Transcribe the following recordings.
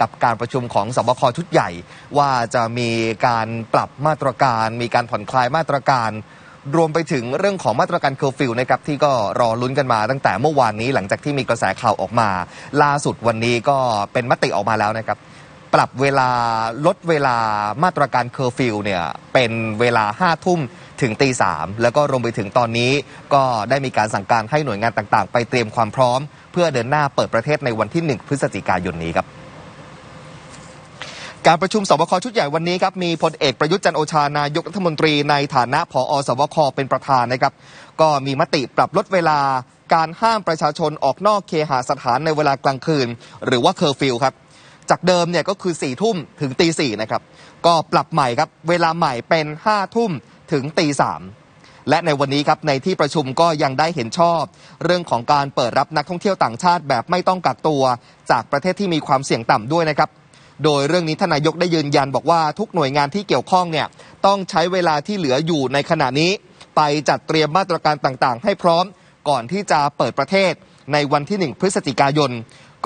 กับการประชุมของสบคชุดใหญ่ ว่าจะมีการปรับมาตรการ มีการผ่อนคลายมาตรการ รวมไปถึงเรื่องของมาตรการเคอร์ฟิวนะครับที่ก็รอลุ้นกันมาตั้งแต่เมื่อวานนี้หลังจากที่มีกระแสข่าวออกมา ล่าสุดวันนี้ก็เป็นมติออกมาแล้วนะครับปรับเวลาลดเวลามาตรการเคอร์ฟิวเนี่ยเป็นเวลา5้าทุ่มถึงตีสามแล้วก็รวมไปถึงตอนนี้ก็ได้มีการสั่งการให้หน่วยงานต่างๆ ไปเตรียมความพร้อม เพื่อเดินหน้าเปิดประเทศในวันที่ 1 พฤศจิกายนนี้ครับ การประชุมสบคชุดใหญ่วันนี้ครับมีพลเอกประยุทธ์จันโอชานายกรัฐมนตรีในฐานะผอสบคเป็นประธานนะครับ ก็มีมติปรับลดเวลาการห้ามประชาชนออกนอกเคหสถานในเวลากลางคืน หรือว่าเคอร์ฟิวครับจากเดิมเนี่ยก็คือ4ี่ทุ่มถึงตีสี่นะครับก็ปรับใหม่ครับเวลาใหม่เป็น5้าทุ่มถึงตีสามและในวันนี้ครับในที่ประชุมก็ยังได้เห็นชอบ เรื่องของการเปิดรับนักท่องเที่ยวต่างชาติแบบไม่ต้องกักตัว จากประเทศที่มีความเสี่ยงต่ำด้วยนะครับ โดยเรื่องนี้ทานนายกได้ยืนยันบอกว่าทุกหน่วยงานที่เกี่ยวข้องเนี่ยต้องใช้เวลาที่เหลืออยู่ในขณะนี้ ไปจัดเตรียมมาตรการต่างๆ ให้พร้อมก่อนที่จะเปิดประเทศในวันที่ 1 พฤศจิกายน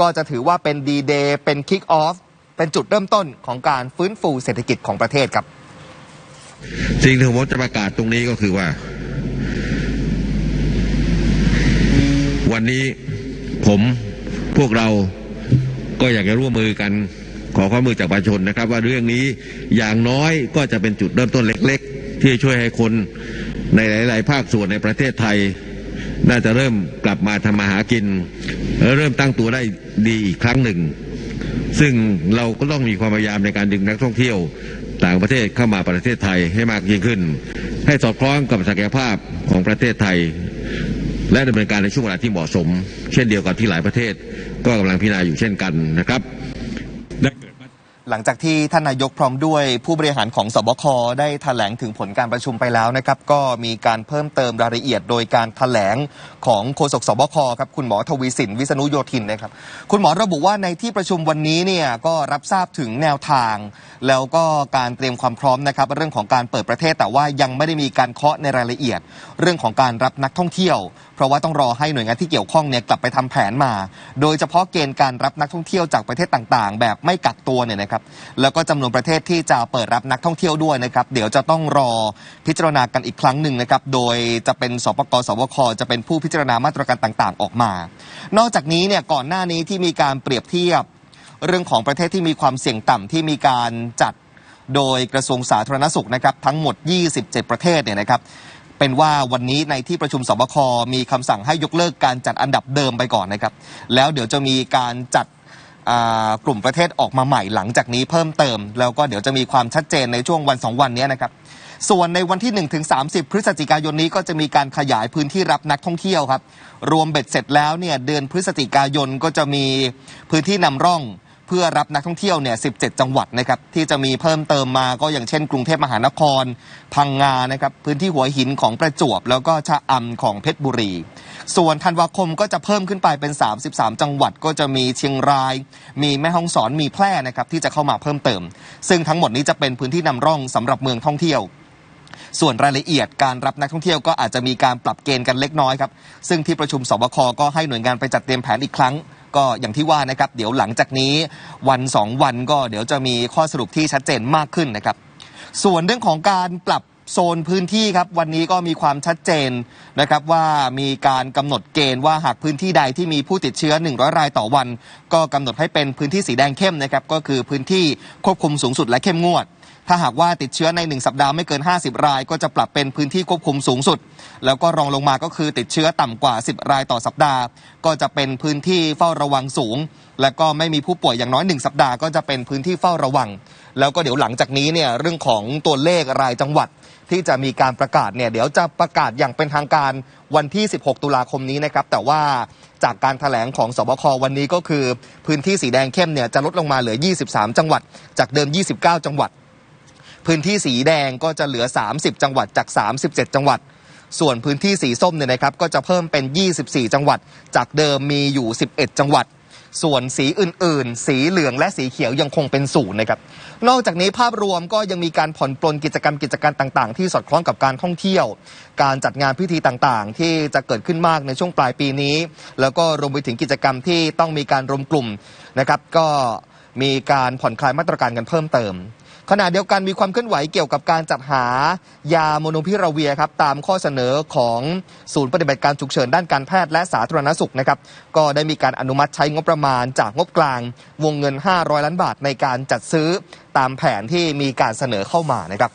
ก็จะถือว่าเป็นดีเดย์เป็นคิกออฟเป็นจุดเริ่มต้นของการฟื้นฟูเศรษฐกิจของประเทศครับสิ่งที่ผมจะประกาศตรงนี้ก็คือว่า วันนี้ผมพวกเราก็อยากจะร่วมมือกัน ขอความมือจากประชาชนนะครับ ว่าเรื่องนี้อย่างน้อยก็จะเป็นจุดเริ่มต้นเล็ก ๆ ที่ช่วยให้คนในหลาย ๆ ภาคส่วนในประเทศไทย น่าจะเริ่มกลับมาทำมาหากินและเริ่มตั้งตัวได้ดีอีกครั้งหนึ่ง ซึ่งเราก็ต้องมีความพยายามในการดึงนักท่องเที่ยวต่างประเทศเข้ามาประเทศไทยให้มากยิ่งขึ้น ให้สอดคล้องกับศักยภาพของประเทศไทย และดำเนินการในช่วงเวลาที่เหมาะสม เช่นเดียวกับที่หลายประเทศ ก็กำลังพิจารณาอยู่เช่นกันนะครับ หลังจากที่ท่านนายกพร้อมด้วยผู้บริหารของสบคได้ถแถลงถึงผลการประชุมไปแล้วนะครับ ก็มีการเพิ่มเติมรายละเอียดโดยการถแถลงของโฆษกสบคครับคุณหมอทวีสินวิษณุโยธินนะครับ คุณหมอระบุว่าในที่ประชุมวันนี้เนี่ยก็รับทราบถึงแนวทาง แล้วก็การเตรียมความพร้อมนะครับ เรื่องของการเปิดประเทศแต่ว่ายังไม่ได้มีการเคาะในรายละเอียด เรื่องของการรับนักท่องเที่ยว เพราะว่าต้องรอให้หน่วยงานที่เกี่ยวข้องเนี่ยกลับไปทำแผนมา โดยเฉพาะเกณฑ์การรับนักท่องเที่ยวจากประเทศต่างๆ แบบไม่กักตัวเนี่ยนะครับแล้วก็จำนวนประเทศที่จะเปิดรับนักท่องเที่ยวด้วยนะครับเดี๋ยวจะต้องรอพิจารณากันอีกครั้งหนึ่งนะครับโดยจะเป็นสปกสวคจะเป็นผู้พิจารณามาตรการต่างๆ ออกมา นอกจากนี้เนี่ยก่อนหน้านี้ที่มีการเปรียบเทียบเรื่องของประเทศที่มีความเสี่ยงต่ำที่มีการจัดโดยกระทรวงสาธารณสุขนะครับทั้งหมด 27 ประเทศเนี่ยนะครับเป็นว่าวันนี้ในที่ประชุมสบคมีคำสั่งให้ยกเลิกการจัดอันดับเดิมไปก่อนนะครับ แล้วเดี๋ยวจะมีการจัด กลุ่มประเทศออกมาใหม่หลังจากนี้เพิ่มเติม แล้วก็เดี๋ยวจะมีความชัดเจนในช่วงวัน 2 วันนี้นะครับส่วนในวันที่1ถึง30พฤศจิกายนนี้ก็จะมีการขยายพื้นที่รับนักท่องเที่ยวครับ รวมเบ็ดเสร็จแล้วเนี่ยเดือนพฤศจิกายนก็จะมีพื้นที่นำร่อง เพื่อรับนักท่องเที่ยวเนี่ย 17 จังหวัดนะครับที่จะมีเพิ่มเติมมาก็อย่างเช่น กรุงเทพมหานคร พังงานะครับพื้นที่หัวหินของประจวบ แล้วก็ชะอำของเพชรบุรี ส่วนธันวาคมก็จะเพิ่มขึ้นไปเป็น 33 จังหวัดก็จะมีเชียงราย มีแม่ฮ่องสอนมีแพร่นะครับที่จะเข้ามาเพิ่มเติม ซึ่งทั้งหมดนี้จะเป็นพื้นที่นำร่องสำหรับเมืองท่องเที่ยวส่วนรายละเอียดการรับนักท่องเที่ยวก็อาจจะมีการปรับเกณฑ์กันเล็กน้อยครับ ซึ่งที่ประชุมสบคก็ให้หน่วยงานไปจัดเตรียมแผนอีกครั้ง ก็อย่างที่ว่านะครับ เดี๋ยวหลังจากนี้วัน 2 วันก็เดี๋ยวจะมีข้อสรุปที่ชัดเจนมากขึ้นนะครับ ส่วนเรื่องของการปรับ โซนพื้นที่ครับวันนี้ก็มีความชัดเจนนะครับว่ามีการกำหนดเกณฑ์ว่าหากพื้นที่ใดที่มีผู้ติดเชื้อ 100 รายต่อวัน ก็กำหนดให้เป็นพื้นที่สีแดงเข้มนะครับก็คือพื้นที่ควบคุมสูงสุดและเข้มงวด ถ้าหากว่าติดเชื้อใน 1 สัปดาห์ไม่เกิน 50 ราย ก็จะปรับเป็นพื้นที่ควบคุมสูงสุด แล้วก็รองลงมาก็คือติดเชื้อต่ำกว่า 10 รายต่อสัปดาห์ ก็จะเป็นพื้นที่เฝ้าระวังสูง และก็ไม่มีผู้ป่วยอย่างน้อย 1 สัปดาห์ก็จะเป็นพื้นที่เฝ้าระวัง แล้วก็เดี๋ยวหลังจากนี้เนี่ยเรื่องของตัวเลขรายจังหวัด ที่จะมีการประกาศเนี่ยเดี๋ยวจะประกาศอย่างเป็นทางการวันที่ 16 ตุลาคมนี้นะครับ แต่ว่าจากการถแถลงของสบควันนี้ก็คือ พื้นที่สีแดงเข้มเนี่ยจะลดลงมาเหลือ 23 จังหวัด จากเดิม 29 จังหวัด พื้นที่สีแดงก็จะเหลือ 30 จังหวัดจาก 37 จังหวัดส่วนพื้นที่สีส้มเนี่ยนะครับก็จะเพิ่มเป็น 24 จังหวัด จากเดิมมีอยู่ 11 จังหวัด ส่วนสีอื่นๆ สีเหลืองและสีเขียวยังคงเป็นศูนย์นะครับ นอกจากนี้ภาพรวมก็ยังมีการผ่อนปลนกิจกรรมกิจการต่าง ๆ ที่สอดคล้องกับการท่องเที่ยว การจัดงานพิธีต่างๆ ที่จะเกิดขึ้นมากในช่วงปลายปีนี้ แล้วก็รวมไปถึงกิจกรรมที่ต้องมีการรวมกลุ่มนะครับก็ มีการผ่อนคลายมาตรการกันเพิ่มเติม ขณะเดียวกันมีความเคลื่อนไหวเกี่ยวกับการจัดหายาโมโนพิราเวียครับตามข้อเสนอของศูนย์ปฏิบัติการฉุกเฉินด้านการแพทย์และสาธารณสุขนะครับก็ได้มีการอนุมัติใช้งบประมาณจากงบกลาง วงเงิน 500 ล้านบาทในการจัดซื้อตามแผนที่มีการเสนอเข้ามานะครับ